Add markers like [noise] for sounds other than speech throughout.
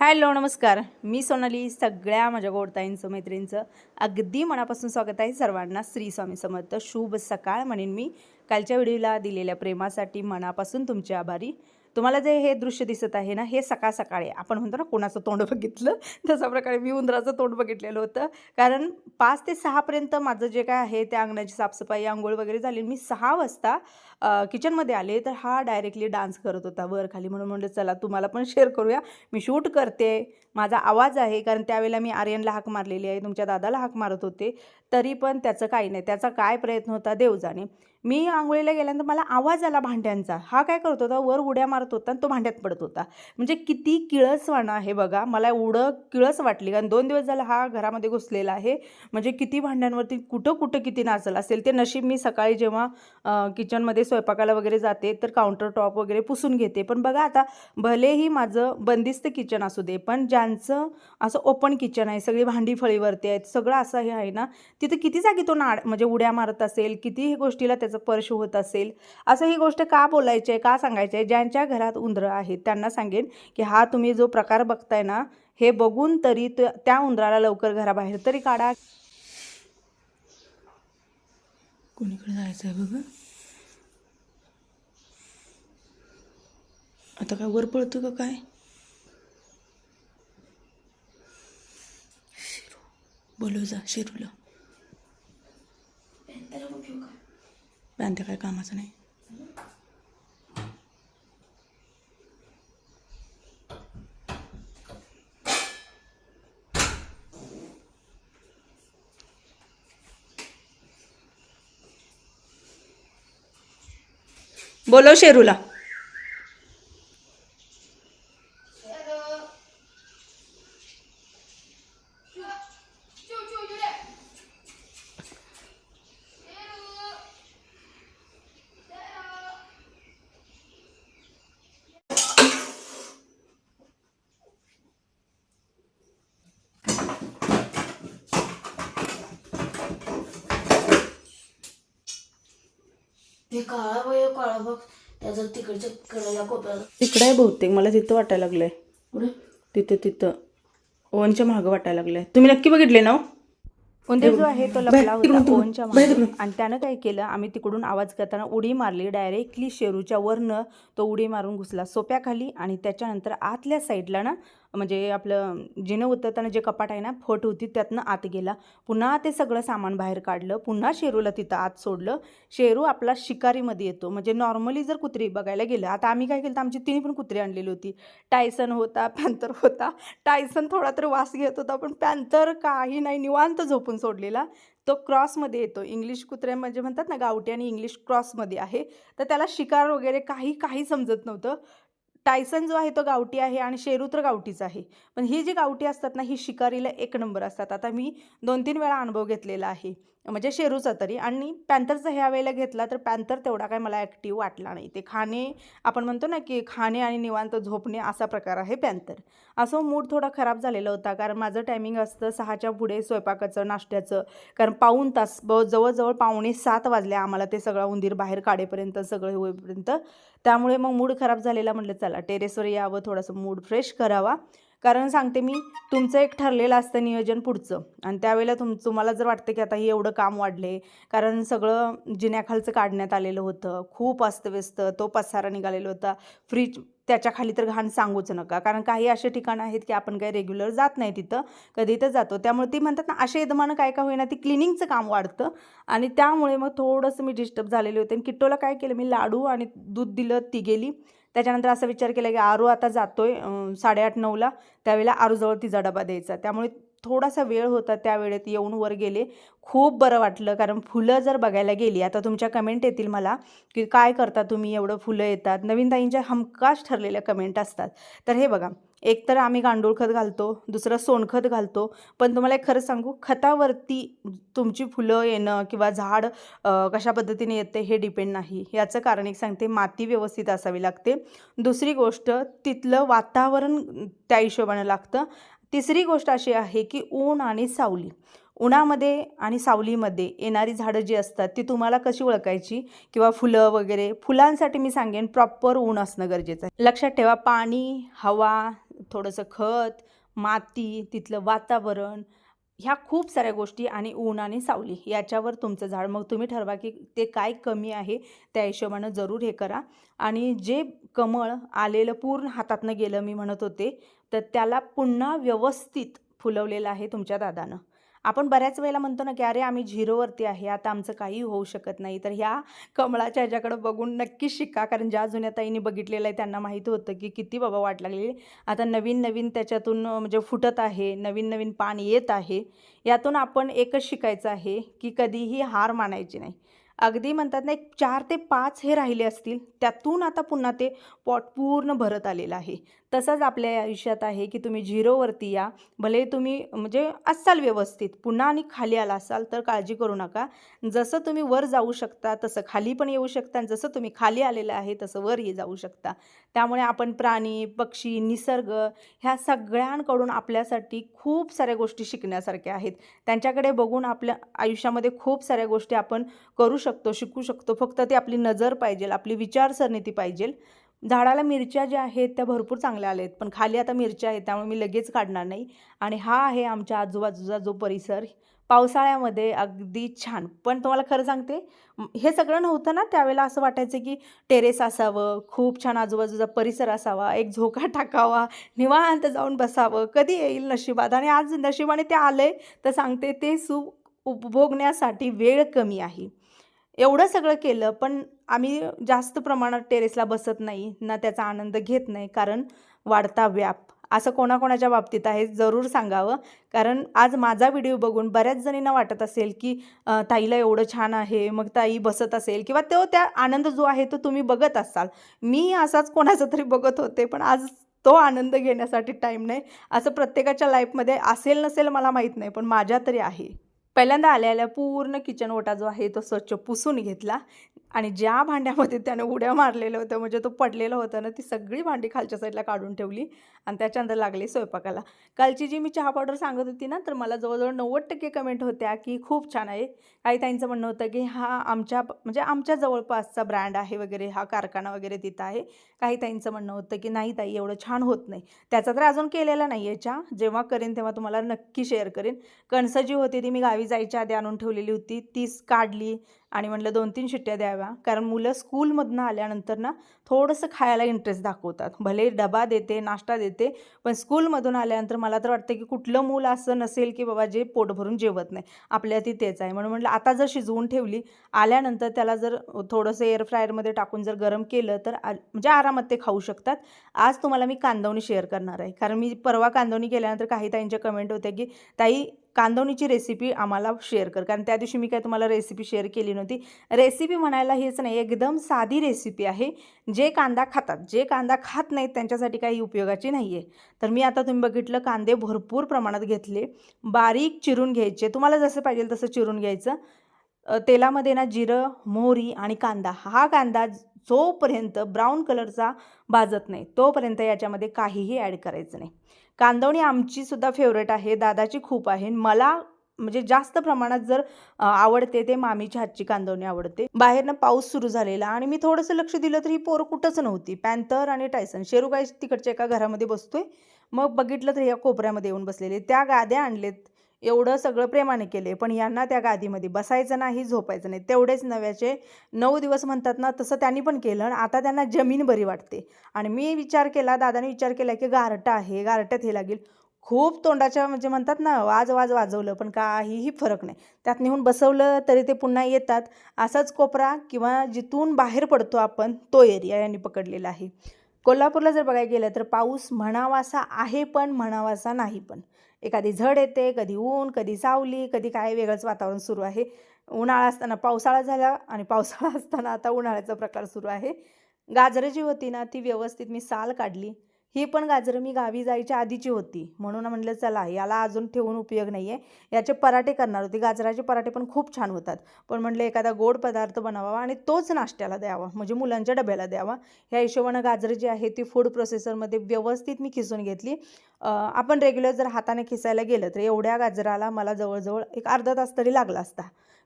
Hello नमस्कार. मी सोनाली सगळ्या माझ्या गोडताईंचं मैत्रिणींचं अगदी मनापासून स्वागत आहे सर्वांना श्री स्वामी समर्थ. शुभ सकाळ म्हणेन मी. कालच्या व्हिडिओला दिलेल्या प्रेमासाठी मनापासून तुमचे आभारी. तुम्हाला जे हे दृश्य दिसत आहे ना हे सकाळ सकाळी आपण म्हणतो ना कोणाचं तोंड बघितलं? [laughs] तशा प्रकारे मी उंदराचं तोंड बघितलेलं होतं. कारण पाच ते सहापर्यंत माझं जे काय आहे त्या अंगणाची साफसफाई आंघोळ वगैरे झाली मी सहा वाजता किचनमध्ये आले तर हा डायरेक्टली डान्स करत होता वर खाली. म्हणून म्हणलं चला तुम्हाला पण शेअर करूया. मी शूट करते. माझा आवाज आहे. कारण त्यावेळेला मी आर्यनला हाक मारलेली आहे. तुमच्या दादाला हाक मारत होते. तरी पण त्याचं काही नाही. त्याचा काय प्रयत्न होता देव जाणे मी आंघोळीला गेल्यानंतर मला आवाज आला भांड्यांचा. हा काय करत होता? वर उड्या मारत होता आणि तो भांड्यात पडत होता. म्हणजे किती किळसवाणं आहे बघा. मला एवढं किळस वाटली. कारण दोन दिवस झाला हा घरामध्ये घुसलेला आहे. म्हणजे किती भांड्यांवरती कुठं कुठं किती नाचलं असेल ते नशीब मी सकाळी जेव्हा किचनमध्ये स्वयंपाकाला वगैरे जाते तर काउंटर टॉप वगैरे पुसून घेते. पण बघा आता भलेही माझं बंदिस्त किचन असू दे पण ज्यांचं असं ओपन किचन आहे सगळी भांडी फळीवरती आहेत सगळं असं हे आहे ना तिथं किती जागी तो नाड म्हणजे उड्या मारत असेल किती गोष्टीला त्याचं स्पर्श होत असेल? असं ही गोष्ट का बोलायची आहे का सांगायची आहे? ज्यांच्या घरात उंदरं आहेत त्यांना सांगेन की हा तुम्ही जो प्रकार बघताय ना हे बघून तरी त्या उंदराला लवकर घराबाहेर तरी काढा. कोणीकडे जायचं आहे बघा? आता काय वर पळतो का काय? शिरू बोलव जा शिरूला. पॅन्ट काय कामाचं नाही. बोलव शेरूला. ते काळा वय काळा बघ त्याचं तिकडच्या कडेला कोपऱ्याला तिकडे आहे बहुतेक. मला तिथं वाटायला लागलंय. पुढे तिथं तिथं. ओनच्या मागं वाटायला लागलंय. तुम्ही नक्की बघितले ना हो? उंदीर जो आहे तो लपला होता ओनच्या मागे. आणि त्यानं काय केलं आम्ही तिकडून आवाज करताना उडी मारली. डायरेक्टली शेरूच्या वरनं तो उडी मारून घुसला. सोप्याखाली आणि त्याच्यानंतर आतल्या साईडला ना म्हणजे आपलं जिनं उतरताना जे कपाट आहे ना फट होती त्यातनं आत गेला. पुन्हा ते सगळं सामान बाहेर काढलं. पुन्हा शेरूला तिथं आत सोडलं. शेरू आपला शिकारीमध्ये येतो. म्हणजे नॉर्मली जर कुत्री बघायला गेलं आता आम्ही काय केलं तर आमची तिन्ही पण कुत्री आणलेली होती. टायसन होता पॅन्थर होता. टायसन थोडा तर वास घेत होता पण पॅन्थर काही नाही निवांत झोपून सोडलेला. तो क्रॉसमध्ये येतो. इंग्लिश कुत्र्या म्हणजे म्हणतात ना गावठी आणि इंग्लिश क्रॉसमध्ये आहे. तर त्याला शिकार वगैरे काही काही समजत नव्हतं. टायसन जो आहे तो गावठी आहे आणि शेरू तर गावठीच आहे. पण ही जी गावठी असतात ना ही शिकारीला एक नंबर असतात. आता मी दोन तीन वेळा अनुभव घेतलेला आहे. म्हणजे शेरूचा तरी. आणि पॅन्थरचा ह्या वेळेला घेतला तर पॅन्थर तेवढा काय मला ॲक्टिव्ह वाटला नाही. ते खाणे आपण म्हणतो ना की खाणे आणि निवांत झोपणे असा प्रकार आहे पॅन्थर. असं मूड थोडा खराब झालेला होता कारण माझं टायमिंग असतं सहाच्या पुढे स्वयंपाकाचं नाश्त्याचं. कारण पाऊण तास ब जवळजवळ पावणे सात वाजले आम्हाला ते सगळं उंदीर बाहेर काढेपर्यंत सगळं होईपर्यंत. त्यामुळे मग मूड खराब झालेला म्हटलं चला टेरेसवर यावं थोडंसं मूड फ्रेश करावा. कारण सांगते मी तुमचं एक ठरलेलं असतं नियोजन पुढचं. आणि त्यावेळेला तुम तुम्हाला जर वाटतं की आता हे एवढं काम वाढले कारण सगळं जिन्याखालचं काढण्यात आलेलं होतं खूप अस्तव्यस्त तो पसारा निघालेला होता. फ्रीज त्याच्याखाली तर घाण सांगूच नका कारण काही असे ठिकाणं आहेत की आपण काही रेग्युलर जात नाही तिथं कधी तर जातो. त्यामुळे ती म्हणतात ना असे यदमानं काय काय होईना ती क्लिनिंगचं काम वाढतं. आणि त्यामुळे मग थोडंसं मी डिस्टर्ब झालेले होते. आणि किट्टोला काय केलं मी लाडू आणि दूध दिलं ती गेली. त्याच्यानंतर असा विचार केला की आरू आता जातोय साडेआठ नऊला. त्यावेळेला आरूजवळ तिचा डबा द्यायचा. त्यामुळे थोडासा वेळ होता त्यावेळेत येऊन वर गेले. खूप बरं वाटलं कारण फुलं जर बघायला गेली आता तुमच्या कमेंट येतील मला की काय करता तुम्ही एवढं फुलं येतात. नवीन ताईंच्या हमखास ठरलेल्या कमेंट असतात. तर हे बघा एक तर आम्ही गांडूळ खत घालतो दुसरं सोनखत घालतो. पण तुम्हाला एक खरं सांगू खतावरती तुमची फुलं येणं किंवा झाड कशा पद्धतीने येते हे डिपेंड नाही. याचं कारण एक सांगते माती व्यवस्थित असावी लागते. दुसरी गोष्ट तिथलं वातावरण त्या हिशोबानं लागतं. तिसरी गोष्ट अशी आहे की ऊन आणि सावली. उन्हामध्ये आणि सावलीमध्ये येणारी झाडं जी असतात ती तुम्हाला कशी ओळखायची? किंवा फुलं वगैरे फुलांसाठी मी सांगेन प्रॉपर ऊन असणं गरजेचं आहे. लक्षात ठेवा पाणी हवा थोडंसं खत माती तिथलं वातावरण ह्या खूप साऱ्या गोष्टी आणि ऊन आणि सावली याच्यावर तुमचं झाड. मग तुम्ही ठरवा की ते काय कमी आहे त्या हिशोबानं जरूर हे करा. आणि जे कमळ आलेलं पूर्ण हातातनं गेलं मी म्हणत होते तर त्याला पुन्हा व्यवस्थित फुलवलेलं आहे तुमच्या दादानं. आपण बऱ्याच वेळेला म्हणतो ना की अरे आम्ही झिरोवरती आहे आता आमचं काही होऊ शकत नाही. तर ह्या कमळाच्या ह्याच्याकडं बघून नक्कीच शिका. कारण ज्या जुन्या ताईंनी बघितलेलं आहे त्यांना माहीत होतं की किती बाबा वाट लागलेली आता नवीन नवीन त्याच्यातून म्हणजे फुटत आहे नवीन नवीन पान येत आहे. यातून आपण एकच शिकायचं आहे की कधीही हार मानायची नाही. अगदी म्हणतात ना एक चार ते पाच हे राहिले असतील त्यातून आता पुन्हा ते पॉट पूर्ण भरत आलेलं आहे. तसंच आपल्या आयुष्यात आहे की तुम्ही झिरोवरती या. भले तुम्ही म्हणजे असाल व्यवस्थित पुन्हा आणि खाली आला असाल तर काळजी करू नका. जसं तुम्ही वर जाऊ शकता तसं खाली पण येऊ शकता आणि जसं तुम्ही खाली आलेलं आहे तसं वरही जाऊ शकता. त्यामुळे आपण प्राणी पक्षी निसर्ग ह्या सगळ्यांकडून आपल्यासाठी खूप साऱ्या गोष्टी शिकण्यासारख्या आहेत. त्यांच्याकडे बघून आपल्या आयुष्यामध्ये खूप साऱ्या गोष्टी आपण करू शकतो शिकू शकतो. फक्त ती आपली नजर पाहिजे आपली विचारसरणी ती पाहिजे. झाडाला मिरच्या ज्या आहेत त्या भरपूर चांगल्या आल्या आहेत पण खाली आता मिरच्या आहेत त्यामुळे मी लगेच काढणार नाही. आणि हा आहे आमच्या आजूबाजूचा जो परिसर पावसाळ्यामध्ये अगदी छान. पण तुम्हाला खरं सांगते हे सगळं नव्हतं ना त्यावेळेला असं वाटायचं की टेरेस असावं खूप छान आजूबाजूचा परिसर असावा एक झोका टाकावा निवांत जाऊन बसावं कधी येईल नशिबात? आणि आज नशिबाने ते आलंय तर सांगते ते सुख उपभोगण्यासाठी वेळ कमी आहे. एवढं सगळं केलं पण आम्ही जास्त प्रमाणात टेरेसला बसत नाही ना त्याचा आनंद घेत नाही कारण वाढता व्याप. असं कोणाकोणाच्या बाबतीत आहे जरूर सांगावं. कारण आज माझा व्हिडिओ बघून बऱ्याच जणींना वाटत असेल की ताईला एवढं छान आहे मग ताई बसत असेल किंवा तो त्या आनंद जो आहे तो तुम्ही बघत असाल. मी असाच कोणाचा तरी बघत होते पण आज तो आनंद घेण्यासाठी टाईम नाही. असं प्रत्येकाच्या लाईफमध्ये असेल नसेल मला माहीत नाही पण माझ्या तरी आहे. पहिल्यांदा आलेल्या पूर्ण किचन ओटा जो आहे तो स्वच्छ पुसून घेतला. आणि ज्या भांड्यामध्ये त्यानं उड्या मारलेलं होतं म्हणजे तो पडलेलं होतं ना ती सगळी भांडी खालच्या साईडला काढून ठेवली आणि त्याच्यानंतर लागली स्वयंपाकाला. कालची जी मी चहा पावडर सांगत होती ना तर मला जवळजवळ नव्वद टक्के कमेंट होत्या की खूप छान आहे. काही ताईंचं म्हणणं होतं की हा आमच्या म्हणजे आमच्या जवळपासचा ब्रँड आहे वगैरे हा कारखाना वगैरे तिथं आहे. काही ताईंचं म्हणणं होतं की नाही ताई एवढं छान होत नाही. त्याचा तर अजून केलेला नाही आहे चहा. जेव्हा करेन तेव्हा तुम्हाला नक्की शेअर करेन. कणसं जी होती ती मी गावी जायच्या आधी आणून ठेवलेली होती. तीच काढली आणि म्हटलं दोन तीन शिट्ट्या द्याव्या. कारण मुलं स्कूलमधनं आल्यानंतर ना थोडंसं खायला इंटरेस्ट दाखवतात. भले डबा देते नाश्ता देते पण स्कूलमधून आल्यानंतर मला तर वाटतं की कुठलं मूल असं नसेल की बाबा जे पोट भरून जेवत नाही. आपल्या ती तेच आहे. म्हणून म्हटलं आता जर शिजवून ठेवली आल्यानंतर त्याला जर थोडंसं एअर फ्रायरमध्ये टाकून जर गरम केलं तर आ म्हणजे आरामात ते खाऊ शकतात. आज तुम्हाला मी कांदवणी शेअर करणार आहे. कारण मी परवा कांदवणी केल्यानंतर काही ताईंच्या कमेंट होत्या की ताई कांदवणीची रेसिपी आम्हाला शेअर कर. कारण त्या दिवशी मी काय तुम्हाला रेसिपी शेअर केली नव्हती. रेसिपी म्हणायला हेच नाही एकदम साधी रेसिपी आहे. जे कांदा खातात. जे कांदा खात नाहीत त्यांच्यासाठी काही उपयोगाची नाही आहे तर मी आता तुम्ही बघितलं कांदे भरपूर प्रमाणात घेतले. बारीक चिरून घ्यायचे. तुम्हाला जसं पाहिजे तसं चिरून घ्यायचं. तेलामध्ये ना जिरं मोहरी आणि कांदा. हा कांदा जोपर्यंत ब्राऊन कलरचा भाजत नाही तोपर्यंत याच्यामध्ये काहीही ॲड करायचं नाही. कांदवणी आमची सुद्धा फेवरेट आहे दादाची खूप आहे. मला म्हणजे जास्त प्रमाणात जर आवडते ते मामीच्या हातची कांदवणी आवडते. बाहेरनं पाऊस सुरू झालेला आणि मी थोडंसं लक्ष दिलं तर ही पोरं कुठंच नव्हती. पॅन्थर आणि टायसन. शेरू काय तिकडच्या एका घरामध्ये बसतोय. मग बघितलं तर या कोपऱ्यामध्ये येऊन बसलेले. त्या गाद्या आणलेत. एवढं सगळं प्रेमाने केले पण यांना त्या गादीमध्ये बसायचं नाही झोपायचं नाही. तेवढेच नव्याचे नऊ दिवस म्हणतात ना तसं त्यांनी पण केलं आणि आता त्यांना जमीन बरी वाटते. आणि मी विचार केला दादाने विचार केला की गारटा आहे गारट्यात हे लागेल. खूप तोंडाच्या म्हणजे म्हणतात ना वाज वाज वाजवलं पण काहीही फरक नाही. त्यात नेऊन बसवलं तरी ते पुन्हा येतात. असाच कोपरा किंवा जिथून बाहेर पडतो आपण तो एरिया यांनी पकडलेला आहे. कोल्हापूरला जर बघायला गेलं तर पाऊस म्हणावासा आहे पण म्हणावासा नाही पण. एखादी झड येते कधी ऊन कधी सावली कधी काय वेगळंच वातावरण सुरू आहे. उन्हाळा असताना पावसाळा झाला आणि पावसाळा [laughs] असताना आता उन्हाळ्याचा प्रकार सुरू आहे. गाजरं जी होती ना ती व्यवस्थित मी साल काढली. ही पण गाजरं मी गावी जायच्या आधीची होती. म्हणून म्हटलं चला याला अजून ठेवून उपयोग नाही आहे याचे पराठे करणार होते. गाजराचे पराठे पण खूप छान होतात. पण म्हटलं एखादा गोड पदार्थ बनवावा आणि तोच नाश्त्याला द्यावा. म्हणजे मुलांच्या डब्याला द्यावा. ह्या हिशोबानं गाजरं जी आहे ती फूड प्रोसेसरमध्ये व्यवस्थित मी खिसून घेतली. आपण रेग्युलर जर हाताने खिसायला गेलं तर एवढ्या गाजराला मला जवळजवळ एक अर्धा तास तरी लागला असता.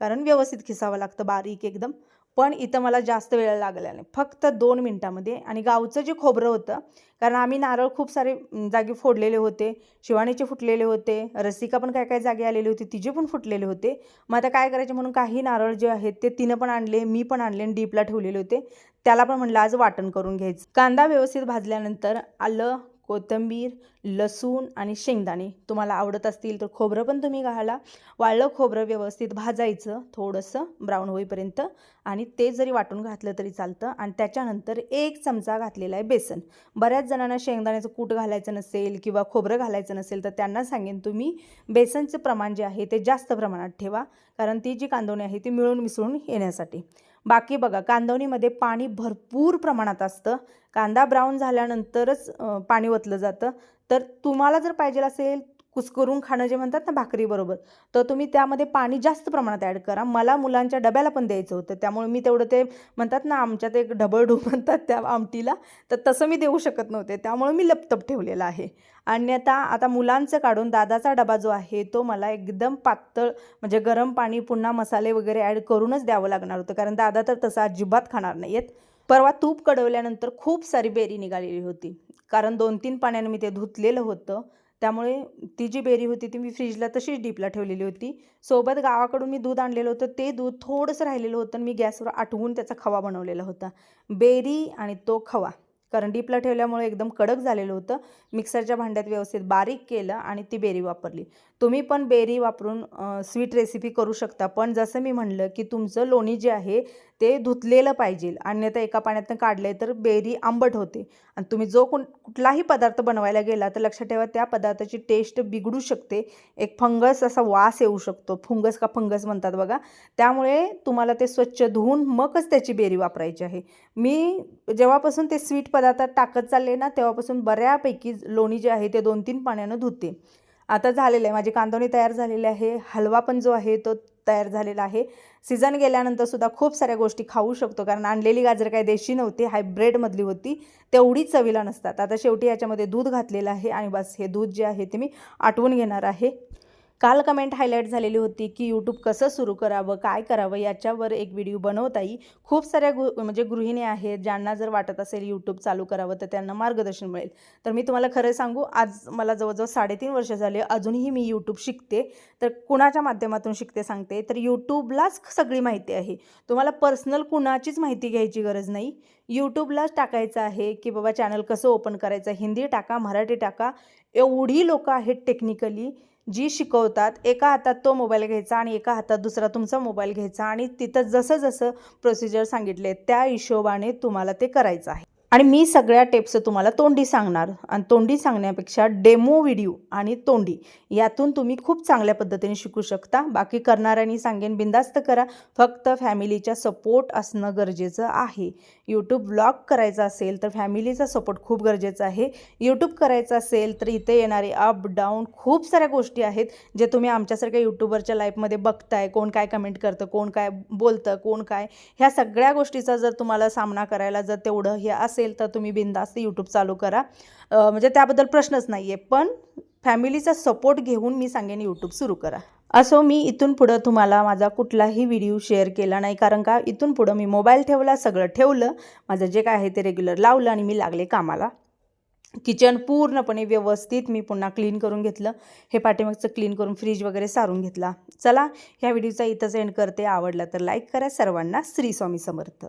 कारण व्यवस्थित खिसावं लागतं बारीक एकदम. पण इथं मला जास्त वेळ लागला नाही. फक्त दोन मिनटामध्ये आणि गावचं जे खोबरं होतं कारण आम्ही नारळ खूप सारे जागी फोडलेले होते. शिवाणीचे फुटलेले होते. रसिका पण काय काय जागे आलेली होती तिचे पण फुटलेले होते. मग आता काय करायचे म्हणून काही नारळ जे आहेत ते तिनं पण आणले मी पण आणले आणि डीपला ठेवलेले होते. त्याला पण म्हणलं आज वाटण करून घ्यायचं. कांदा व्यवस्थित भाजल्यानंतर आलं कोथिंबीर लसूण आणि शेंगदाणे तुम्हाला आवडत असतील तर खोबरं पण तुम्ही घाला. वाळलं खोबरं व्यवस्थित भाजायचं थोडंसं ब्राऊन होईपर्यंत आणि ते जरी वाटून घातलं तरी चालतं आणि त्याच्यानंतर एक चमचा घातलेला आहे बेसन. बऱ्याच जणांना शेंगदाण्याचं कूट घालायचं नसेल किंवा खोबरं घालायचं नसेल तर त्यांना सांगेन तुम्ही बेसनचं प्रमाण जे आहे ते जास्त प्रमाणात ठेवा कारण ती जी कांदवणी आहे ती मिळून मिसळून येण्यासाठी. बाकी बघा कांदवणीमध्ये पाणी भरपूर प्रमाणात असतं. कांदा ब्राऊन झाल्यानंतरच पाणी ओतलं जातं. तर तुम्हाला जर पाहिजे असेल कुसकरून खाणं जे म्हणतात ना भाकरीबरोबर तर तुम्ही त्यामध्ये पाणी जास्त प्रमाणात ॲड करा. मला मुलांच्या डब्याला पण द्यायचं होतं त्यामुळे मी तेवढं ते म्हणतात ना आमच्यात एक ढबळढू [laughs] म्हणतात त्या आमटीला तर तसं मी देऊ शकत नव्हते त्यामुळे मी लपतप ठेवलेलं आहे. अन्यथा आता मुलांचं काढून दादाचा डबा जो आहे तो मला एकदम पातळ म्हणजे गरम पाणी पुन्हा मसाले वगैरे ॲड करूनच द्यावं लागणार होतं कारण दादा तर तसं अजिबात खाणार नाही आहेत परवा तूप कडवल्यानंतर खूप सारी बेरी निघालेली होती कारण दोन तीन पाण्याने मी ते धुतलेलं होतं. त्यामुळे ती जी बेरी होती ती मी फ्रीजला तशीच डीपला ठेवलेली होती. सोबत गावाकडून मी दूध आणलेलं होतं. ते दूध थोडंसं राहिलेलं होतं आणि मी गॅसवर आठवून त्याचा खवा बनवलेला होता. बेरी आणि तो खवा. कारण डीपला ठेवल्यामुळे एकदम कडक झालेलं होतं. मिक्सरच्या भांड्यात व्यवस्थित बारीक केलं आणि ती बेरी वापरली. तुम्ही पण बेरी वापरून स्वीट रेसिपी करू शकता. पण जसं मी म्हणलं की तुमचं लोणी जे आहे ते धुतलेलं पाहिजे. अन्यथा एका पाण्यातनं काढले तर बेरी आंबट होते. आणि तुम्ही जो कोण कुठलाही पदार्थ बनवायला गेला तर लक्षात ठेवा त्या पदार्थाची टेस्ट बिघडू शकते. एक फंगस असा वास येऊ शकतो. फंगस का फंगस म्हणतात बघा. त्यामुळे तुम्हाला ते स्वच्छ धुवून मगच त्याची बेरी वापरायची आहे. मी जेव्हापासून ते स्वीट पदार्थ टाकत चालले ना तेव्हापासून बऱ्यापैकी लोणी जे आहे ते दोन तीन पाण्यानं धुते. आता झालेलं आहे. माझी कांदवणी तयार झालेली आहे. हलवा पण जो आहे तो तयार झालेला आहे. सीझन गेल्यानंतर सुद्धा खूप साऱ्या गोष्टी खाऊ शकतो. कारण आणलेली गाजर काही देशी नव्हती हायब्रेडमधली होती. तेवढी चवीला नसतात. आता शेवटी याच्यामध्ये दूध घातलेलं आहे. आणि बस हे दूध जे आहे ते मी आटवून घेणार आहे. काल कमेंट हायलाईट झालेली होती की यूट्यूब कसं सुरू करावं काय करावं याच्यावर एक व्हिडिओ बनवता येईल खूप साऱ्या गु म्हणजे गृहिणी आहेत ज्यांना जर वाटत असेल यूट्यूब चालू करावं तर त्यांना मार्गदर्शन मिळेल. तर मी तुम्हाला खरं सांगू आज मला जवळजवळ साडेतीन वर्ष झाले अजूनही मी यूट्यूब शिकते. तर कुणाच्या माध्यमातून शिकते सांगते तर यूट्यूबलाच सगळी माहिती आहे. तुम्हाला पर्सनल कुणाचीच माहिती घ्यायची गरज नाही. यूट्यूबलाच टाकायचं आहे की बाबा चॅनल कसं ओपन करायचं हिंदी टाका मराठी टाका. एवढी लोकं आहेत टेक्निकली जी शिकवतात एका हातात तो मोबाईल घ्यायचा आणि एका हातात दुसरा तुमचा मोबाईल घ्यायचा आणि तिथं जसं जसं प्रोसिजर सांगितले त्या हिशोबाने तुम्हाला ते करायचं आहे. आणि मी सगळ्या टिप्स तुम्हाला तोंडी सांगणार. आणि तोंडी सांगण्यापेक्षा डेमो व्हिडिओ आणि तोंडी यातून तुम्ही खूप चांगल्या पद्धतीने शिकू शकता. बाकी करणाऱ्यांनी सांगेन बिंदास्त करा. फक्त फॅमिलीचा सपोर्ट असणं गरजेचं आहे. यूट्यूब ब्लॉग करायचा असेल तर फॅमिलीचा सपोर्ट खूप गरजेचा आहे. यूट्यूब करायचा असेल तर इथे येणारे अप डाऊन खूप साऱ्या गोष्टी आहेत जे तुम्ही आमच्यासारख्या यूट्यूबरच्या लाईफमध्ये बघताय. कोण काय कमेंट करतं कोण काय बोलतं कोण काय. ह्या सगळ्या गोष्टीचा जर तुम्हाला सामना करायला जर तेवढं हे असेल तर तुम्ही बिंदास्त यूट्यूब चालू करा. म्हणजे त्याबद्दल प्रश्नच नाही आहे पण फॅमिलीचा सपोर्ट घेऊन मी सांगेन यूट्यूब सुरू करा. असो मी इथून पुढं तुम्हाला माझा कुठलाही व्हिडिओ शेअर केला नाही. कारण का इथून पुढं मी मोबाईल ठेवला सगळं ठेवलं. माझं जे काय आहे ते रेग्युलर लावलं आणि मी लागले कामाला. किचन पूर्णपणे व्यवस्थित मी पुन्हा क्लीन करून घेतलं. हे पाठीमागचं क्लीन करून फ्रीज वगैरे सारून घेतला. चला ह्या व्हिडिओचा इथंच एंड करते. आवडला तर लाईक करा. सर्वांना श्री स्वामी समर्थ.